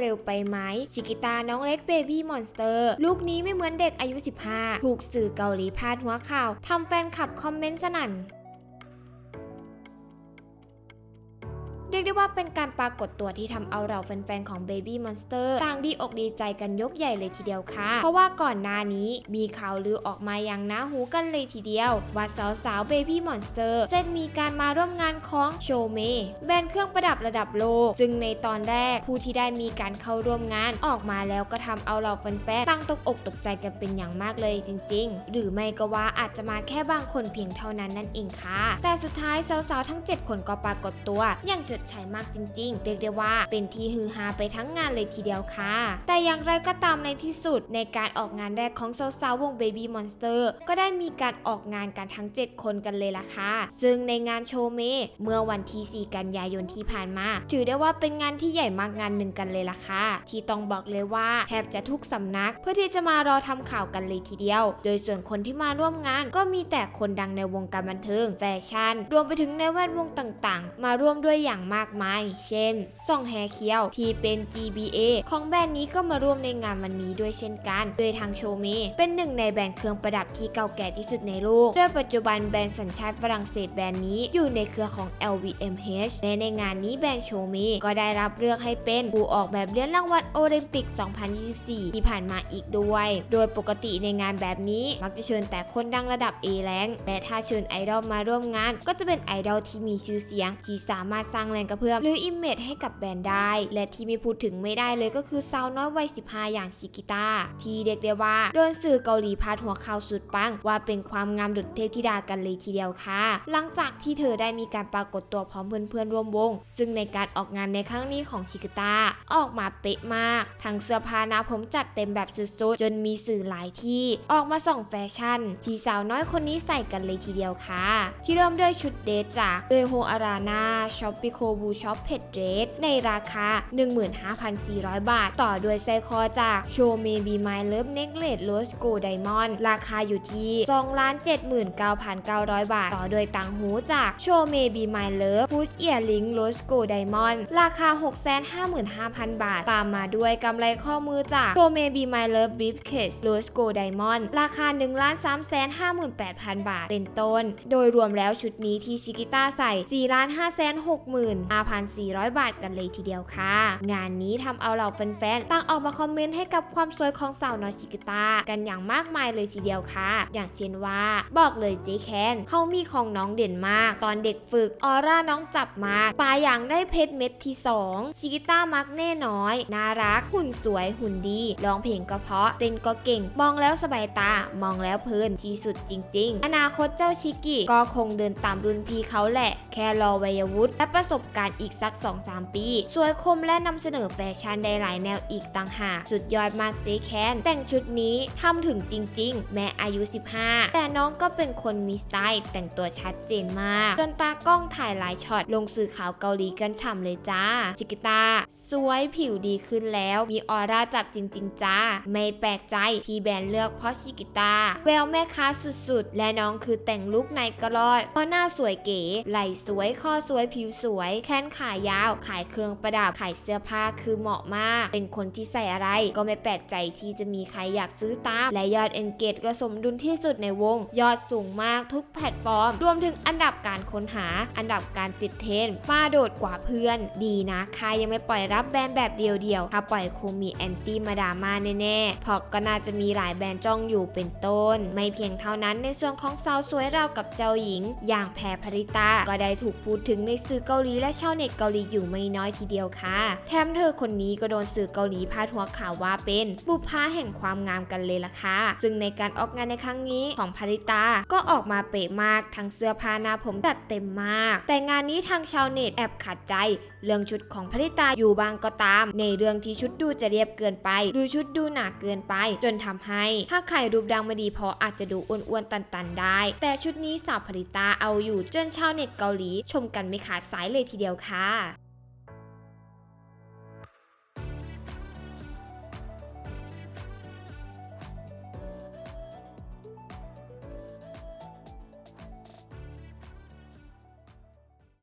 เร็วไปไหมชิกิตาน้องเล็กเบบี้มอนสเตอร์ลูกนี้ไม่เหมือนเด็กอายุ 15 ถูกสื่อเกาหลีพาดหัวข่าวทำแฟนคลับคอมเมนต์สนั่น เรียกได้ว่าเป็นการปรากฏตัวที่ทำเอาเราแฟนๆ ของ Baby Monster ต่างดีอกดีใจกันยกใหญ่เลยทีเดียวค่ะ เพราะว่าก่อนหน้านี้มีข่าวลือออกมาอย่างน่าหูกันเลยทีเดียว ว่าสาวๆ Baby Monster จะมีการมาร่วมงานของโชเมแบรนด์เครื่องประดับระดับโลก ซึ่งในตอนแรกผู้ที่ได้มีการเข้าร่วมงานออกมาแล้วก็ทำเอาเราแฟนๆตั้งตกอกตกใจกันเป็นอย่างมากเลยจริง ๆ หรือไม่ก็ว่าอาจจะมาแค่บางคนเพียงเท่านั้นนั่นเองค่ะ แต่สุดท้ายสาวๆทั้ง 7 คนก็ปรากฏตัวอย่างจิดฉายมากจริงๆ เรียกได้ว่าเป็นที่ฮือฮาไปทั้งงานเลยทีเดียวค่ะ แต่อย่างไรก็ตามในที่สุดในการออกงานแรกของสาวๆวง Baby Monster ก็ได้มีการออกงานกันทั้ง 7 คนกันเลยล่ะค่ะ ซึ่งในงานโชว์เมเมื่อวันที่ 4 กันยายนที่ผ่านมา ถือได้ว่าเป็นงานที่ใหญ่มากงานหนึ่งกันเลยล่ะค่ะ ที่ต้องบอกเลยว่าแทบจะทุกสำนัก เพื่อที่จะมารอทำข่าวกันเลยทีเดียว โดยส่วนคนที่มาร่วมงานก็มีแต่คนดังในวงการบันเทิงแฟชั่น รวมไปถึงในแวดวงต่างๆ มาร่วมด้วยอย่างมากมาย เช่นซ่องแฮเคียวที่เป็น GBA ของแบรนด์นี้ก็มาร่วมในงานวันนี้ด้วยเช่นกัน โดยทางโชเมเป็นหนึ่งในแบรนด์เครื่องประดับที่เก่าแก่ที่สุดในโลก โดยปัจจุบันแบรนด์สัญชาติฝรั่งเศสแบรนด์นี้อยู่ในเครือของ LVMH และในงานนี้แบรนด์โชเมก็ได้รับเลือกให้เป็นผู้ออกแบบเหรียญรางวัลโอลิมปิก 2024 ที่ผ่านมาอีกด้วย โดยปกติในงานแบบนี้มักจะเชิญแต่คนดังระดับ A แรงและถ้าเชิญไอดอลมาร่วมงาน ก็จะเป็นไอดอลที่มีชื่อเสียงที่สามารถสร้างแรงกระเพื่อมหรืออิมเมจให้กับแบรนด์ได้ และที่ไม่พูดถึงไม่ได้เลยก็คือสาวน้อยวัย 15 อย่างชิกิตาที่เรียกได้ว่าโดนสื่อเกาหลีพาดหัวข่าวสุดปัง ว่าเป็นความงามดุจเทพธิดากันเลยทีเดียวค่ะ หลังจากที่เธอได้มีการปรากฏตัวพร้อมเพื่อนๆร่วมวง ซึ่งในการออกงานในครั้งนี้ของชิกิตาออกมาเป๊ะมาก ทั้งเสื้อผ้าหน้าผมจัดเต็มแบบสุดๆ จนมีสื่อหลายที่ ออกมาส่องแฟชั่น ที่สาวน้อยคนนี้ใส่กันเลยทีเดียวค่ะ ที่เริ่มด้วยชุดเดทจากเรโฮอารานาช็อปปิโคบูช็อปเพดเดทในราคา 15,400 บาท ต่อด้วยไซคอจากโชเมบีไมเลิฟเน็กเลดโรสโกไดมอนด์ราคาอยู่ที่2,79,900 บาท ต่อด้วยต่างหูจากโชเมบีไมเลิฟฟูดเอียลิงโรสโกไดมอนด์ราคา 655,000 บาท ตามมาด้วยกำไรข้อมือจากโชเมบีไมเลิฟบิฟเคสโรสโกไดมอนด์ราคา 1,358,000 บาท เป็นต้น โดยรวมแล้วชุดนี้ที่ชิกิต้าใส่4,565,400 บาทกันเลยทีเดียวค่ะ งานนี้ทำเอาเหล่าแฟนๆต่างออกมาคอมเมนต์ให้กับความสวยของสาวน้อยชิกิตากันอย่างมากมายเลยทีเดียวค่ะ อย่างเช่นว่า บอกเลยเจ๊แคนเขามีของน้องเด่นมาก ตอนเด็กฝึกออร่าน้องจับมากปลาอย่างได้เพชรเม็ดที่ 2 ชิกิต้ามักแน่น้อยน่ารักหุ่นสวยหุ่นดีร้องเพลงก็เพราะเต้นก็เก่ง มองแล้วสบายตามองแล้วเพลินที่สุดจริง ๆ อนาคตเจ้าชิกิก็คงเดินตามรุ่นพี่เขาแหละ แค่รอวัยวุฒิและประสบการณ์อีกสัก 2-3 ปี สวยคมและนำเสนอแฟชั่นได้หลายแนวอีกต่างหาก สุดยอดมากเจ๊แคนแต่งชุดนี้ทำถึงจริง ๆ แม้อายุ 15 แต่น้องก็เป็นคนมีสไตล์ แต่งตัวชัดเจนมากจนตากล้องถ่ายหลายช็อตลงสื่อข่าวเกาหลีกันฉ่ำเลยจ้า ชิกิตาสวยผิวดีขึ้นแล้ว มีออร่าจับจริง ๆ จ้า ไม่แปลกใจที่แบรนด์เลือกเพราะชิกิตาแววแม่ค้าสุดๆ และน้องคือแต่งลุคในกระรอดเพราะหน้าสวยเก๋ไหล่สวยข้อสวยผิวสวยแขนขายาว ขายเครื่องประดับ ขายเสื้อผ้าคือเหมาะมาก เป็นคนที่ใส่อะไรก็ไม่แปลกใจที่จะมีใครอยากซื้อตาม และยอด engage ก็สมดุลที่สุดในวง ยอดสูงมากทุกแพลตฟอร์ม รวมถึงอันดับการค้นหา อันดับการติดเทรนด์ฟ้าโดดกว่าเพื่อน ดีนะค่ายยังไม่ปล่อยรับแบรนด์แบบเดียวๆ ถ้าปล่อยคงมีแอนตี้มาดาม่าแน่ๆเพราะก็น่าจะมีหลายแบรนด์จ้องอยู่เป็นต้น ไม่เพียงเท่านั้นในส่วนของสาวสวยเราวกับเจ้าหญิง อย่างแพรพริตาก็ได้ถูกพูดถึงในสื่อเกาหลีและชาวเน็ตเกาหลีอยู่ไม่น้อยทีเดียวค่ะ แถมเธอคนนี้ก็โดนสื่อเกาหลีพาดหัวข่าวว่าเป็นบุพภาแห่งความงามกันเลยล่ะค่ะ ซึ่งในการออกงานในครั้งนี้ของพริตา ก็ออกมาเป๊ะมาก ทั้งเสื้อผ้าหน้าผมจัดเต็มมาก แต่งานนี้ทางชาวเน็ตแอบขัดใจ เรื่องชุดของพริตาอยู่บางก็ตาม ในเรื่องที่ชุดดูจะเรียบเกินไป ดูชุดดูหนาเกินไป จนทำให้ ถ้าใครรูปดังไม่ดีพออาจจะดูอ้วนๆตันๆได้ แต่ชุดนี้สาวพริตาเอาอยู่จนชาวเน็ตเกาหลี ชมกันไม่ขาดสายเลยทีทีเดียวค่ะ